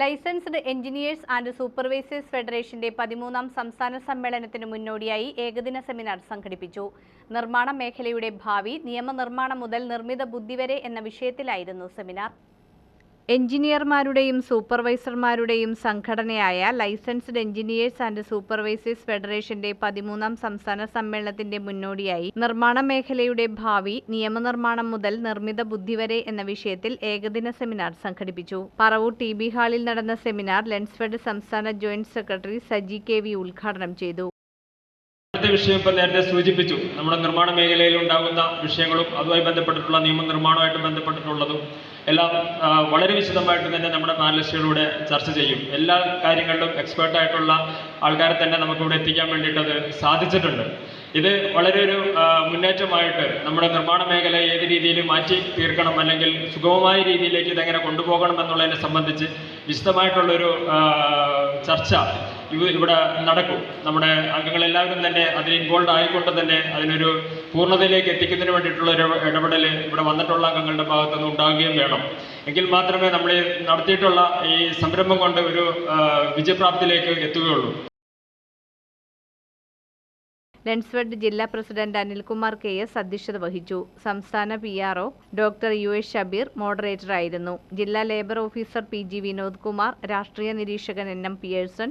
Licensed engineers and supervisors ഫെഡറേഷന്റെ പതിമൂന്നാം സംസ്ഥാന സമ്മേളനത്തിന് മുന്നോടിയായി ഏകദിന സെമിനാർ സംഘടിപ്പിച്ചു. നിർമ്മാണ മേഖലയുടെ ഭാവി നിയമനിർമ്മാണം മുതൽ നിർമ്മിത ബുദ്ധി വരെ എന്ന വിഷയത്തിലായിരുന്നു സെമിനാർ. എഞ്ചിനീയർമാരുടെയും സൂപ്പർവൈസർമാരുടെയും സംഘടനയായ ലൈസൻസ്ഡ് എഞ്ചിനീയേഴ്സ് ആൻഡ് സൂപ്പർവൈസേഴ്സ് ഫെഡറേഷന്റെ പതിമൂന്നാം സംസ്ഥാന സമ്മേളനത്തിന്റെ മുന്നോടിയായി നിർമ്മാണ മേഖലയുടെ ഭാവി നിയമനിർമ്മാണം മുതൽ നിർമ്മിത ബുദ്ധി വരെ എന്ന വിഷയത്തിൽ ഏകദിന സെമിനാർ സംഘടിപ്പിച്ചു. പറവൂർ ടി ബി ഹാളിൽ നടന്ന സെമിനാർ ലെൻസ്ഫെഡ് സംസ്ഥാന joint secretary Saji K V ഉദ്ഘാടനം ചെയ്തു. വിഷയം നേരത്തെ സൂചിപ്പിച്ചു. നമ്മുടെ നിർമ്മാണ മേഖലയിൽ ഉണ്ടാകുന്ന വിഷയങ്ങളും അതുമായി ബന്ധപ്പെട്ടിട്ടുള്ള നിയമനിർമ്മാണവുമായിട്ട് ബന്ധപ്പെട്ടിട്ടുള്ളതും എല്ലാം വളരെ വിശദമായിട്ട് തന്നെ നമ്മുടെ പാനലിസ്റ്റുകളിലൂടെ ചർച്ച ചെയ്യും. എല്ലാ കാര്യങ്ങളിലും എക്സ്പേർട്ട് ആയിട്ടുള്ള ആൾക്കാരെ തന്നെ നമുക്കിവിടെ എത്തിക്കാൻ വേണ്ടിയിട്ട് അത് സാധിച്ചിട്ടുണ്ട്. ഇത് വളരെ ഒരു മുന്നേറ്റമായിട്ട് നമ്മുടെ നിർമ്മാണ മേഖല ഏത് രീതിയിൽ മാറ്റി തീർക്കണം അല്ലെങ്കിൽ സുഗമമായ രീതിയിലേക്ക് ഇതെങ്ങനെ കൊണ്ടുപോകണം എന്നുള്ളതിനെ സംബന്ധിച്ച് വിശദമായിട്ടുള്ളൊരു ചർച്ച ഇവിടെ നടക്കും. നമ്മുടെ അംഗങ്ങളെല്ലാവരും തന്നെ അതിൽ ഇൻവോൾവ് ആയിക്കൊണ്ട് തന്നെ അതിനൊരു പൂർണതയിലേക്ക് എത്തിക്കുന്നതിന് വേണ്ടിയിട്ടുള്ള ഒരു ഇടപെടൽ ഇവിടെ വന്നിട്ടുള്ള അംഗങ്ങളുടെ ഭാഗത്തുനിന്ന് ഉണ്ടാകുകയും വേണം. എങ്കിൽ മാത്രമേ നമ്മൾ നടത്തിയിട്ടുള്ള ഈ സംരംഭം കൊണ്ട് ഒരു വിജയപ്രാപ്തിയിലേക്ക് എത്തുകയുള്ളൂ. ലെൻസ്വെഡ് ജില്ലാ പ്രസിഡന്റ് അനിൽകുമാർ കെ എസ് അധ്യക്ഷത വഹിച്ചു. സംസ്ഥാന P R O doctor U S Shabeer മോഡറേറ്ററായിരുന്നു ജില്ലാ labour officer P G Vinod Kumar രാഷ്ട്രീയ നിരീക്ഷകൻ N M Pearson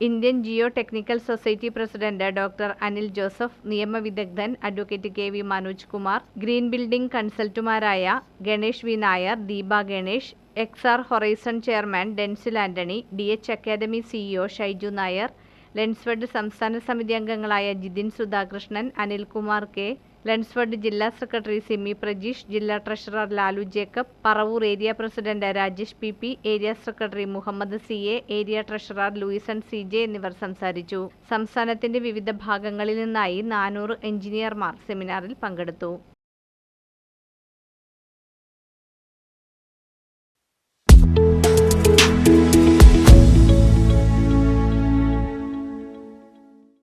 Indian geotechnical society president doctor Anil Joseph നിയമവിദഗ്ധൻ advocate K V Manoj Kumar green building കൺസൾട്ടുമാരായ Ganesh V. Nair Deepa Ganesh X R horizon chairman Densil Antony D H academy CEO Shaiju Nair Lensfed സംസ്ഥാന സമിതി അംഗങ്ങളായ Jithin Sudhakrishnan Anilkumar K Lensfed ജില്ലാ secretary Simi Prajeesh ജില്ലാ treasurer Lalu Jacob Paravur area president Rajesh P P area secretary Muhammad C A area treasurer Louison C J എന്നിവർ സംസാരിച്ചു. സംസ്ഥാനത്തിന്റെ വിവിധ ഭാഗങ്ങളിൽ നിന്നായി നാനൂറ് എഞ്ചിനീയർമാർ സെമിനാറിൽ പങ്കെടുത്തു.